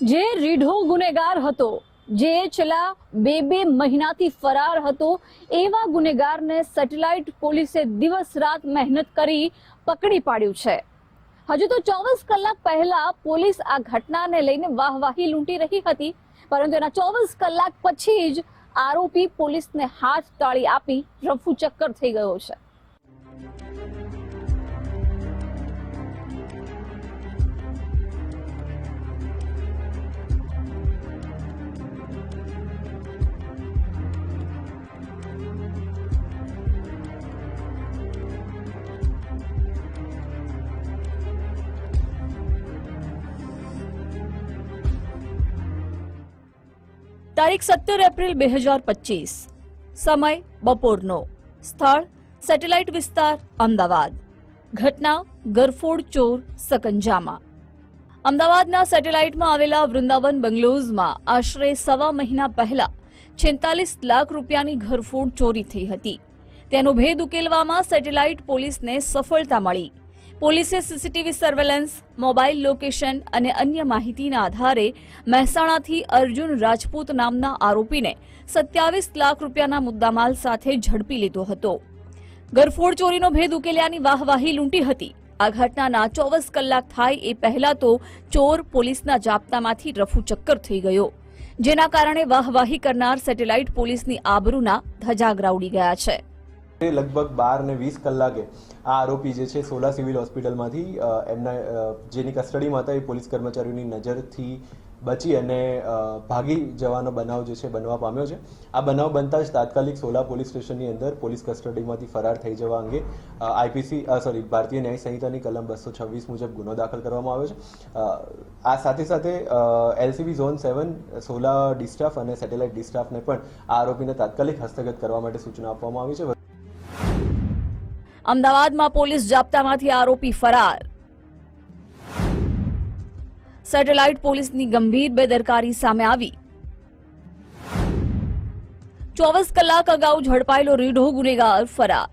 જે રીઢો ગુનેગાર હતો, જે છેલ્લા બે બે મહિનાથી ફરાર હતો, એવા ગુનેગારને સેટેલાઇટ પોલીસે દિવસ રાત મહેનત કરી પકડી પાડ્યું છે. હજુ તો ચોવીસ કલાક પહેલા પોલીસ આ ઘટનાને લઈને વાહવાહી લૂંટી રહી હતી, પરંતુ એના ચોવીસ કલાક પછી જ આરોપી પોલીસને હાથ તાળી આપી રફુ ચક્કર થઈ ગયો છે. તારીખ સત્તર એપ્રિલ બે હજાર પચીસ. સમય બપોરનો. સ્થળ સેટેલાઇટ વિસ્તાર, અમદાવાદ. ઘટના ગરફોડ ચોર સકંજામાં. અમદાવાદના સેટેલાઇટમાં આવેલા વૃંદાવન બંગલોઝમાં આશરે સવા મહિના પહેલા છેતાલીસ લાખ રૂપિયાની ઘરફોડ ચોરી થઈ હતી. તેનો ભેદ ઉકેલવામાં સેટેલાઇટ પોલીસને સફળતા મળી. પોલીસે સીસીટીવી સર્વેલન્સ, મોબાઈલ લોકેશન અને અન્ય માહિતીના આધારે મહેસાણાથી અર્જુન રાજપૂત નામના આરોપીને સત્યાવીસ લાખ રૂપિયાના મુદ્દામાલ સાથે ઝડપી લીધો હતો. ગરફોડ ચોરીનો ભેદ ઉકેલ્યાની વાહવાહી લૂંટી હતી. આ ઘટનાના ચોવીસ કલાક થાય એ પહેલા તો ચોર પોલીસના જાપ્તામાંથી રફુ ચક્કર થઈ ગયો. જેના કારણે વાહવાહી કરનાર સેટેલાઇટ પોલીસની આબરૂના ધજાગરા ઉડી ગયા છે. લગભગ બાર ને વીસ કલાકે આ આરોપી જે છે સોલા સિવિલ હોસ્પિટલમાંથી એમના જેની કસ્ટડીમાં હતા એ પોલીસ કર્મચારીઓની નજરથી બચી અને ભાગી જવાનો બનાવ જે છે બનવા પામ્યો છે. આ બનાવ બનતા જ તાત્કાલિક સોલા પોલીસ સ્ટેશનની અંદર પોલીસ કસ્ટડીમાંથી ફરાર થઈ જવા અંગે આઈપીસી સોરી, ભારતીય ન્યાય સંહિતાની કલમ બસો છવ્વીસ મુજબ ગુનો દાખલ કરવામાં આવ્યો છે. આ સાથે સાથે LCB zone seven, Sola D staff અને સેટેલાઇટ ડિસ્ટાફને પણ આ આરોપીને તાત્કાલિક હસ્તગત કરવા માટે સૂચના આપવામાં આવી છે. અમદાવાદમાં પોલીસ જાપ્તામાંથી આરોપી ફરાર. સેટેલાઇટ પોલીસની ગંભીર બેદરકારી સામે આવી. ચોવીસ કલાક અગાઉ ઝડપાયેલો રીઢો ગુનેગાર ફરાર.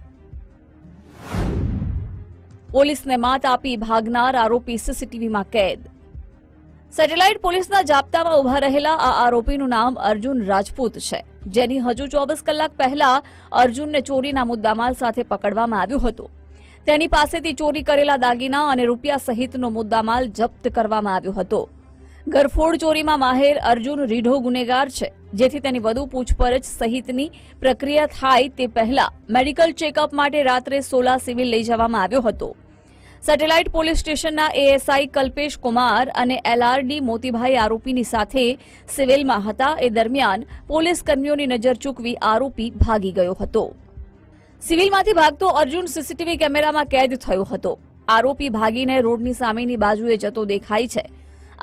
પોલીસને માત આપી ભાગનાર આરોપી સીસીટીવીમાં કેદ. સેટેલાઇટ પોલીસના જાપ્તામાં ઊભા રહેલા આ આરોપીનું નામ અર્જુન રાજપૂત છે, જેની હજુ ચોવીસ કલાક પહેલા અર્જુનને ચોરીના મુદ્દામાલ સાથે પકડવામાં આવ્યું હતું. તેની પાસેથી ચોરી કરેલા દાગીના અને રૂપિયા સહિતનો મુદ્દામાલ જપ્ત કરવામાં આવ્યો હતો. ગરફોડ ચોરીમાં માહેર અર્જુન રીઢો ગુનેગાર છે, જેથી તેની વધુ પૂછપરછ સહિતની પ્રક્રિયા થાય તે પહેલા મેડિકલ ચેકઅપ માટે રાત્રે સોલા સિવિલ લઈ જવામાં આવ્યો હતો. સેટેલાઇટ પોલીસ સ્ટેશનના એએસઆઈ કલ્પેશ કુમાર અને એલઆરડી મોતીભાઈ આરોપીની સાથે સિવિલમાં હતા. એ દરમિયાન પોલીસ કર્મીઓની નજર ચૂકવી આરોપી ભાગી ગયો હતો. સિવિલમાંથી ભાગતો અર્જુન સીસીટીવી કેમેરામાં કેદ થયો હતો. આરોપી ભાગીને રોડની સામેની બાજુએ જતો દેખાય છે.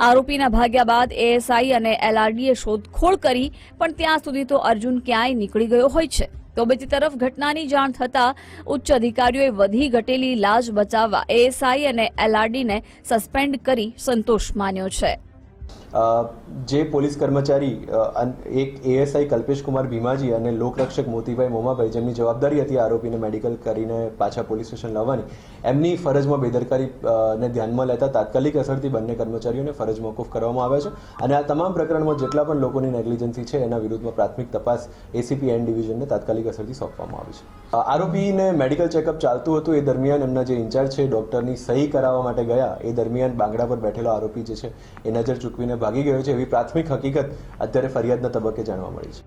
આરોપીના ભાગ્યા બાદ એએસઆઈ અને એલઆરડીએ શોધખોળ કરી, પણ ત્યાં સુધી તો અર્જુન ક્યાંય નીકળી ગયો હોય છે. તો બીજી તરફ ઘટનાની જાણ થતાં ઉચ્ચ અધિકારીઓએ વધી ઘટેલી લાજ બચાવવા એએસઆઈ અને એલઆરડીને સસ્પેન્ડ કરી સંતોષ માન્યો છે. જે પોલીસ કર્મચારી એક એએસઆઈ કલ્પેશ કુમાર ભીમાજી અને લોકરક્ષક મોતીભાઈ મોમાભાઈ જેમની જવાબદારી હતી આરોપીને મેડિકલ કરીને પાછા પોલીસ સ્ટેશન લાવવાની, એમની ફરજમાં બેદરકારી ને ધ્યાનમાં લેતા તાત્કાલિક અસરથી બંને કર્મચારીઓને ફરજ મોકૂફ કરવામાં આવ્યા છે અને આ તમામ પ્રકરણમાં જેટલા પણ લોકોની નેગ્લિજન્સી છે, એના વિરુદ્ધમાં પ્રાથમિક તપાસ એસીપી એન ડિવિઝનને તાત્કાલિક અસરથી સોંપવામાં આવી છે. આરોપીને મેડિકલ ચેકઅપ ચાલતું હતું એ દરમિયાન એમના જે ઇન્ચાર્જ છે ડોક્ટરની સહી કરાવવા માટે ગયા, એ દરમિયાન બાંગડા પર બેઠેલો આરોપી જે છે, એ નજર ચૂકવીને ભાગી ગયો છે એવી પ્રાથમિક હકીકત અત્યારે ફરિયાદના તબક્કે જાણવા મળી છે.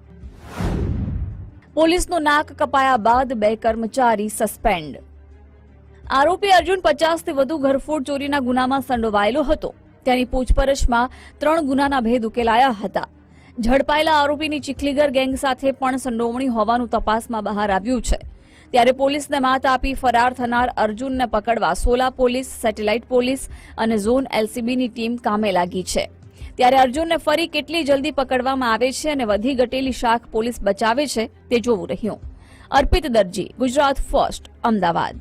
પોલીસનું નાક કપાયા બાદ બે કર્મચારી સસ્પેન્ડ. આરોપી અર્જુન પચાસથી વધુ ઘરફોડ ચોરીના ગુનામાં સંડોવાયેલો હતો. તેની પૂછપરછમાં ત્રણ ગુનાના ભેદ ઉકેલાયા હતા. ઝડપાયેલા આરોપીની ચીખલીગર ગેંગ સાથે પણ સંડોવણી હોવાનું તપાસમાં બહાર આવ્યું છે. ત્યારે પોલીસને માત આપી ફરાર થનાર અર્જુનને પકડવા સોલા પોલીસ, સેટેલાઇટ પોલીસ અને ઝોન એલસીબીની ટીમ કામે લાગી છે. ત્યારે અર્જુનને ફરી કેટલી જલ્દી પકડવામાં આવે છે અને વધી ઘટેલી શાખ પોલીસ બચાવે છે તે જોવું રહ્યું. અર્પિત દરજી, ગુજરાત ફર્સ્ટ, અમદાવાદ.